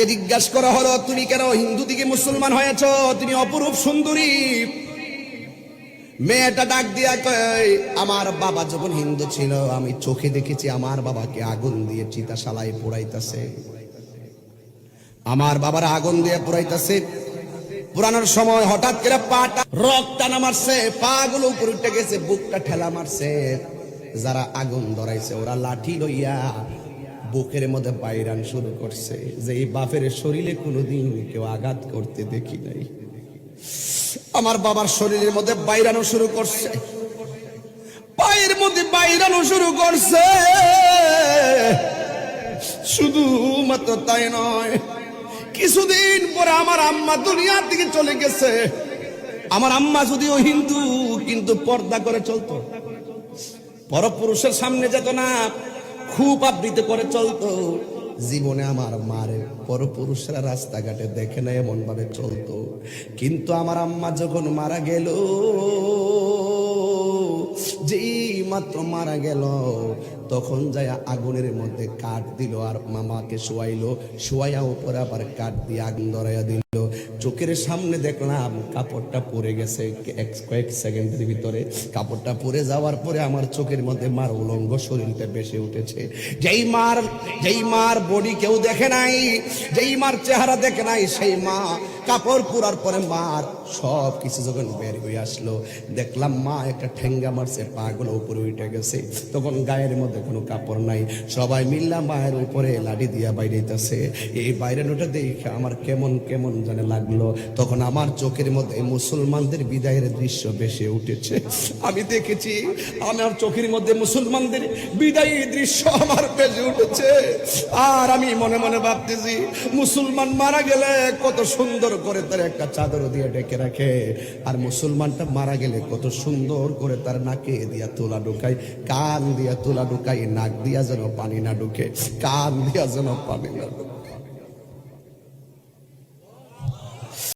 মেয়েটাকে জিজ্ঞাসা করা হলো, তুমি কেন হিন্দু থেকে মুসলমান হয়েছ? তুমি অপরূপ সুন্দরী। মেয়েটা ডাক দিয়া কয়, আমার বাবা যখন হিন্দু ছিল, আমি চোখে দেখেছি আমার বাবাকে আগুন দিয়ে চিতাশালায় পোড়াইতেছে। আমার বাবার আগুন দিয়ে পোড়াইতেছে। পুরানোর সময় হঠাৎ করে পাটা রক টানা মারছে পা গুলো উপরে উঠে গেছে, বুকটা ঠেলা মারছে। যারা আগুন ধরাইছে, ওরা লাঠি লইয়া বুকের মধ্যে বাইরান শুরু করছে যে এই বাপের শরীরে কোনোদিন কেউ আঘাত করতে দেখি নাই। আমার বাবার শরীরের মধ্যে বাইরানো শুরু করছে। পায়ের মধ্যে বাইরানো শুরু করছে। শুধু মাত্র তাই নয়, কিছুদিন পরে আমার আম্মা দুনিয়ার দিকে চলে গেছে। আমার আম্মা যদিও হিন্দু, কিন্তু পর্দা করে চলতো। পরপুরুষের সামনে যেত না। খুব আবৃত করে চলতো। জীবনে আমার মারে পরপুরুষরা রাস্তাঘাটে দেখে না এমন ভাবে চলতো। কিন্তু আমার আম্মা যখন মারা গেল যেই মাত্র মারা গেল, তখন যায় আগুনের মধ্যে কাঠ দিল আর মামাকে শোয়াইলো। শোয়াইয়া উপরে আবার কাঠ দিয়ে আগুন ধরাইয়া দিল। চোখের সামনে দেখলাম কাপড়টা পরে গেছে এক- কয়েক সেকেন্ডের ভিতরে। কাপড়টা পরে যাওয়ার পরে আমার চোখের মধ্যে মার উলঙ্গ শরীরটা বেশি উঠেছে। যেই মার যেই মার বডি কেউ দেখে নাই, যেই মার চেহারা দেখে নাই, সেই মা কাপড় পুরার পরে মার সব কিছু যখন বের হয়ে আসলো, দেখলাম মা একটা ঠেঙ্গা মারছে পাগুলো উপরে উঠে গেছে। তখন গায়ের মধ্যে কোনো কাপড় নাই। সবাই মিল্লা মায়ের উপরে লাঠি দিয়া বাইরেতেছে এই বাইরানোটা দেখে আমার কেমন কেমন জানে লাগল। তখন আমার চোখের মধ্যে মুসলমানদের বিদায়ের দৃশ্য বেশি উঠেছে। আমি দেখেছি, আমার চোখের মধ্যে মুসলমানদের বিদায়ী দৃশ্য আমার বেশি উঠেছে। আর আমি মনে মনে ভাবতেছি, মুসলমান মারা গেলে কত সুন্দর করে তার একটা চাদর দিয়ে ডেকে রাখে। আর মুসলমানটা মারা গেলে কত সুন্দর করে তার নাকে দিয়া তোলা ঢুকাই, কান দিয়া তোলা ঢুকাই, নাক দিয়া যেন পানি না ঢুকে কান দিয়া যেন পানি না ঢুকে